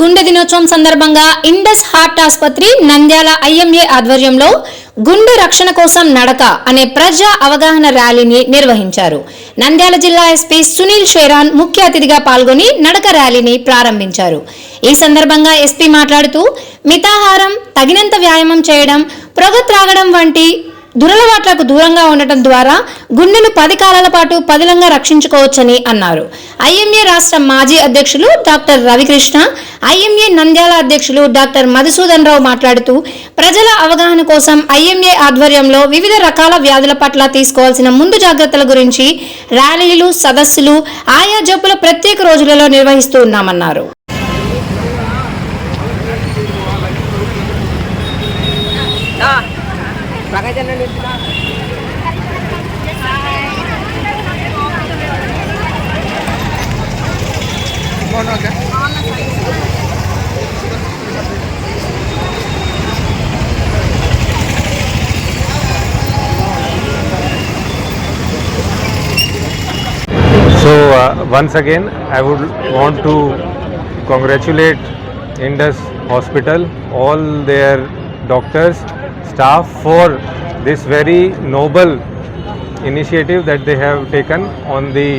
గుండె దినోత్సవం సందర్భంగా ఇండస్ హార్ట్ ఆసుపత్రి నంద్యాల ఐఎంఏ ఆధ్వర్యంలో గుండె రక్షణ కోసం నడక అనే ప్రజా అవగాహన ర్యాలీని నిర్వహించారు. నంద్యాల జిల్లా ఎస్పీ సునీల్ షేరాన్ ముఖ్య అతిథిగా పాల్గొని నడక ర్యాలీని ప్రారంభించారు. ఈ సందర్భంగా ఎస్పీ మాట్లాడుతూ మితాహారం తగినంత వ్యాయామం చేయడం పొగ త్రాగడం వంటి దురలవాట్లకు దూరంగా ఉండటం ద్వారా గుండెను పది కాలాల పాటు పదిలంగా రక్షించుకోవచ్చని అన్నారు. ఐఎంఏ రాష్ట్ర మాజీ అధ్యక్షులు డాక్టర్ రవికృష్ణ ఐఎంఏ నంద్యాల అధ్యక్షులు డాక్టర్ మధుసూదన్ రావు మాట్లాడుతూ ప్రజల అవగాహన కోసం ఐఎంఏ ఆధ్వర్యంలో వివిధ రకాల వ్యాధుల పట్ల తీసుకోవాల్సిన ముందు జాగ్రత్తల గురించి ర్యాలీలు సదస్సులు ఆయా జబ్బుల ప్రత్యేక రోజులలో నిర్వహిస్తూ ఉన్నామన్నారు. So uh, once again, I would want to congratulate Indus Hospital, all their doctors, staff for this very noble initiative that they have taken on the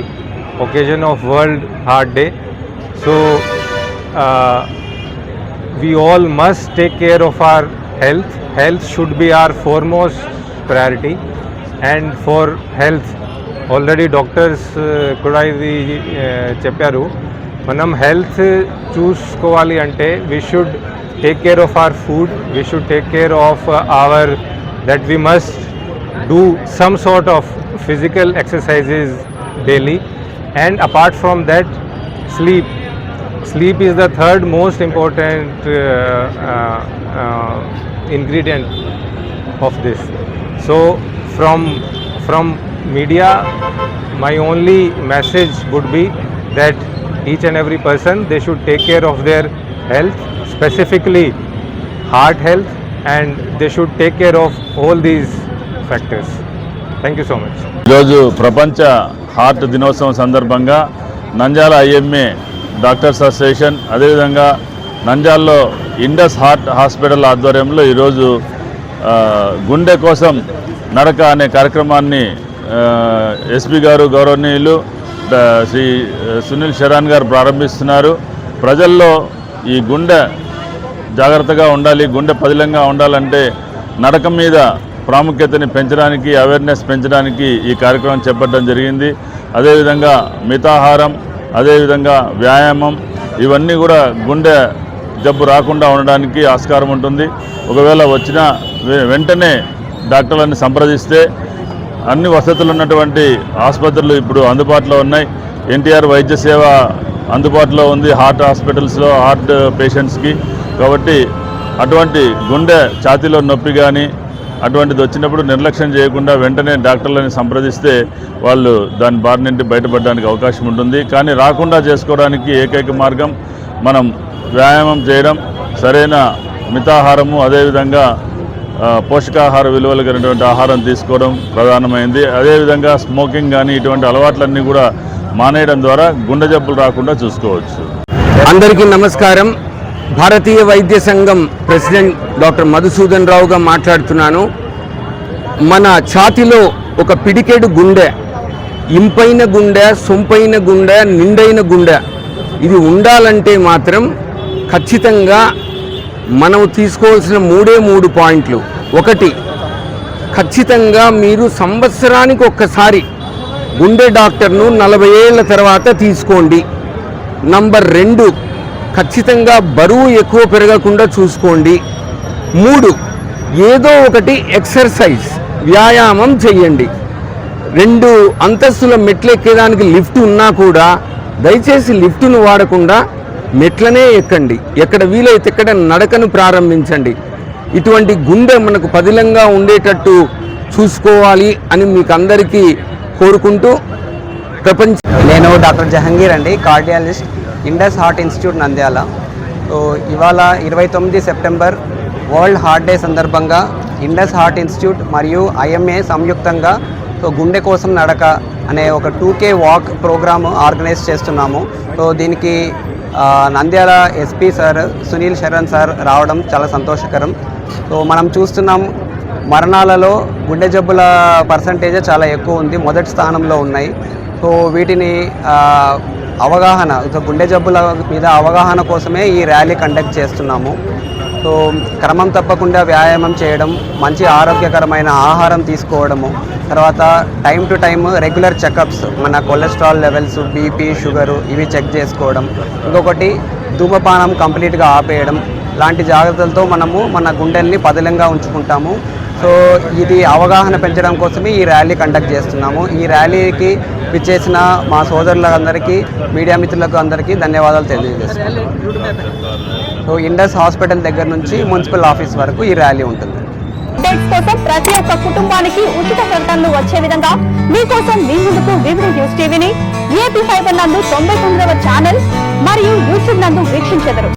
occasion of World Heart Day. So uh, we all must take care of our health. Health should be our foremost priority, and for health already doctors కూడా ఇది uh, చెప్పారు మనం health చూసుకోవాలి అంటే we should take care of our food, we should take care of uh, our, that we must do some sort of physical exercises daily. And apart from that, sleep. Sleep is the third most important uh, uh, uh, ingredient of this. So from, from media, my only message would be that each and every person, they should take care of their health specifically heart health and they should take care of all these factors. Thank you so much ఈరోజు ప్రపంచ heart దినోత్సవం సందర్భంగా నంజాల IMA doctors association అదేవిధంగా నంజాల్లో Indus heart hospital ఆధ్వర్యంలో ఈరోజు గుండె కోసం నడక అనే కార్యక్రమాన్ని ఎస్పీ గారు గౌరవనీయులు శ్రీ సునీల్ శరాన్ గారు ప్రారంభిస్తున్నారు. ప్రజల్లో ఈ గుండె జాగ్రత్తగా ఉండాలి గుండె పదిలంగా ఉండాలంటే నడక మీద ప్రాముఖ్యతని పెంచడానికి అవేర్నెస్ పెంచడానికి ఈ కార్యక్రమం చేపట్టడం జరిగింది. అదేవిధంగా మితాహారం అదేవిధంగా వ్యాయామం ఇవన్నీ కూడా గుండె జబ్బు రాకుండా ఉండడానికి ఆస్కారం ఉంటుంది. ఒకవేళ వచ్చిన వెంటనే డాక్టర్లను సంప్రదిస్తే అన్ని వసతులు ఉన్నటువంటి ఆసుపత్రులు ఇప్పుడు అందుబాటులో ఉన్నాయి. ఎన్టీఆర్ వైద్య సేవ అందుబాటులో ఉంది హార్ట్ హాస్పిటల్స్లో హార్ట్ పేషెంట్స్కి. కాబట్టి అటువంటి గుండె ఛాతీలో నొప్పి కానీ అటువంటిది వచ్చినప్పుడు నిర్లక్ష్యం చేయకుండా వెంటనే డాక్టర్లని సంప్రదిస్తే వాళ్ళు దాని బారి నుండి బయటపడడానికి అవకాశం ఉంటుంది. కానీ రాకుండా చేసుకోవడానికి ఏకైక మార్గం మనం వ్యాయామం చేయడం సరైన మితాహారము అదేవిధంగా పోషకాహార విలువలు కలిగినటువంటి ఆహారం తీసుకోవడం ప్రధానమైంది. అదేవిధంగా స్మోకింగ్ కానీ ఇటువంటి అలవాట్లన్నీ కూడా మానేయడం ద్వారా గుండె జబ్బులు రాకుండా చూసుకోవచ్చు. అందరికీ నమస్కారం. భారతీయ వైద్య సంఘం ప్రెసిడెంట్ డాక్టర్ మధుసూదన్ రావుగా మాట్లాడుతున్నాను. మన ఛాతిలో ఒక పిడికెడు గుండె ఇంపైన గుండె సొంపైన గుండె నిండైన గుండె ఇది ఉండాలంటే మాత్రం ఖచ్చితంగా మనం తీసుకోవాల్సిన మూడే మూడు పాయింట్లు. ఒకటి ఖచ్చితంగా మీరు సంవత్సరానికి ఒక్కసారి గుండె డాక్టర్ను నలభై ఏళ్ళ తర్వాత తీసుకోండి. నంబర్ రెండు ఖచ్చితంగా బరువు ఎక్కువ పెరగకుండా చూసుకోండి. మూడు ఏదో ఒకటి ఎక్సర్సైజ్ వ్యాయామం చెయ్యండి. రెండు అంతస్తుల మెట్లు ఎక్కేదానికి లిఫ్ట్ ఉన్నా కూడా దయచేసి లిఫ్ట్ను వాడకుండా మెట్లనే ఎక్కండి. ఎక్కడ వీలైతే ఎక్కడ నడకను ప్రారంభించండి. ఇటువంటి గుండె మనకు పదిలంగా ఉండేటట్టు చూసుకోవాలి అని మీకు అందరికీ కోరుకుంటూ ప్రపంచ నేను డాక్టర్ జహంగీర్ అండి cardiologist Indus heart institute Nandyal. So ఇవాళ ఇరవై తొమ్మిది సెప్టెంబర్ వరల్డ్ హార్ట్ డే సందర్భంగా ఇండస్ హార్ట్ ఇన్స్టిట్యూట్ మరియు ఐఎంఏ సంయుక్తంగా సో గుండె కోసం నడక అనే ఒక two K walk programme organise చేస్తున్నాము. సో దీనికి Nandyal SP sir Sunil Sharan sir రావడం చాలా సంతోషకరం. సో మనం చూస్తున్నాం మరణాలలో గుండె జబ్బుల పర్సంటేజ్ చాలా ఎక్కువ ఉంది మొదటి స్థానంలో ఉన్నాయి. సో వీటిని అవగాహన గుండె జబ్బుల మీద అవగాహన కోసమే ఈ ర్యాలీ కండక్ట్ చేస్తున్నాము. సో క్రమం తప్పకుండా వ్యాయామం చేయడం మంచి ఆరోగ్యకరమైన ఆహారం తీసుకోవడము తర్వాత time to time regular checkups మన కొలెస్ట్రాల్ లెవెల్స్ బీపీ షుగరు ఇవి చెక్ చేసుకోవడం. ఇంకొకటి ధూమపానం కంప్లీట్గా ఆపేయడం. లాంటి జాగ్రత్తలతో మనము మన గుండెల్ని పదిలంగా ఉంచుకుంటాము. సో ఇది అవగాహన పెంచడం కోసమే ఈ ర్యాలీ కండక్ట్ చేస్తున్నాము. ఈ ర్యాలీకి విచ్చేసిన మా సోదరులందరికీ మీడియా మిత్రులకు అందరికీ ధన్యవాదాలు తెలియజేస్తున్నాం సో ఇండస్ హాస్పిటల్ దగ్గర నుంచి మున్సిపల్ ఆఫీస్ వరకు ఈ ర్యాలీ ఉంటుంది. అప్డేట్స్ కోసం ప్రతి ఒక్క కుటుంబానికి ఉచిత ప్రకటనలు వచ్చే విధంగా మీకోసం మీ ముందుకు వివిధ న్యూస్ టీవీని ఏపీ ఫైబర్ నందు తొంభై తొమ్మిదవ ఛానల్ మరియు యూట్యూబ్ నందు వీక్షించెదరు.